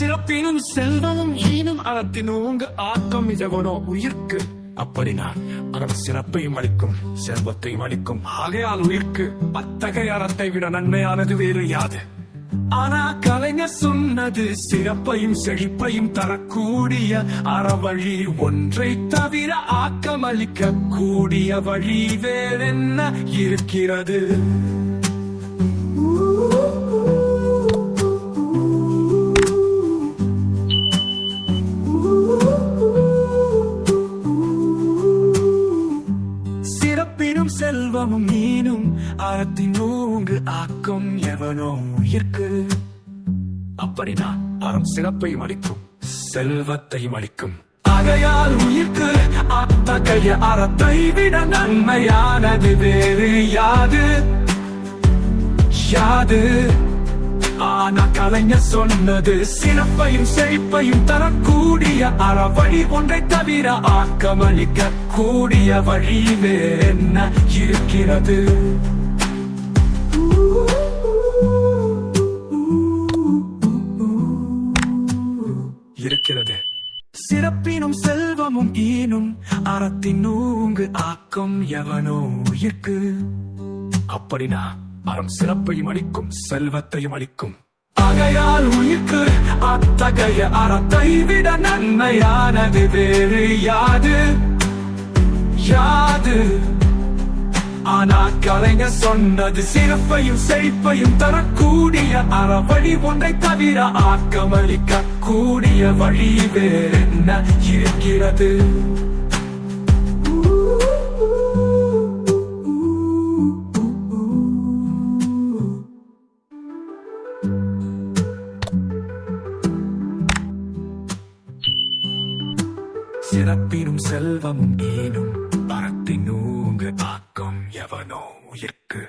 சிறப்பினும் செல்வமும் ஈனும் அறத்தின் உங்க ஆக்கம் இதவனோ உயிர்க்கு. அப்படினா அறம் சிறப்பையும் அளிக்கும் செல்வத்தையும் அளிக்கும். ஆகையால் உயிர்க்கு அத்தகைய அறத்தை விட நன்மையானது வேறு யாது. ஆனா கலைஞர் சொன்னது சிறப்பையும் செழிப்பையும் தரக்கூடிய அறவழி ஒன்றை தவிர ஆக்கமளிக்க கூடிய வழி வேறென்ன இருக்கிறது? சிறப்பினும் செல்வமும் மீனும் அறத்தின் ஊங்கு ஆக்கும் எவனோ உயிர்க்கு. அப்படினா அறம் சிறப்பையும் அளிக்கும் செல்வத்தையும் அளிக்கும். ஆகையால் உயிர்க்கு அத்தகைய அறத்தை விட நன்மையானது வேறு யாது? யாது? கலைஞர் சொன்னது சிறப்பையும் செழிப்பையும் தரக்கூடிய அறவழி ஒன்றை தவிர ஆக்கமளிக்க கூடிய வழி என்ன இருக்கிறது? இருக்கிறது. சிறப்பினும் செல்வமும் ஈனும் அறத்தின் நூங்கு ஆக்கம் எவனோ இருக்கு. அப்படினா அறம் சிறப்பையும் அளிக்கும் செல்வத்தையும் அளிக்கும். ஆகையால் உயிர்க்கு அத்தகைய அறத்தை விட நன்மையானது வேறு யாது. யாது. ஆனா கலைஞர் சொன்னது சிறப்பையும் செழிப்பையும் தரக்கூடிய அறவழி ஒன்றை தவிர ஆக்கமளிக்க கூடிய வழி வேறென்ன இருக்கிறது? சிறப்பினும் செல்வம் ஈனும் பரத்தின் ஊங்கு ஆக்கம் எவனோ உயிர்க்கு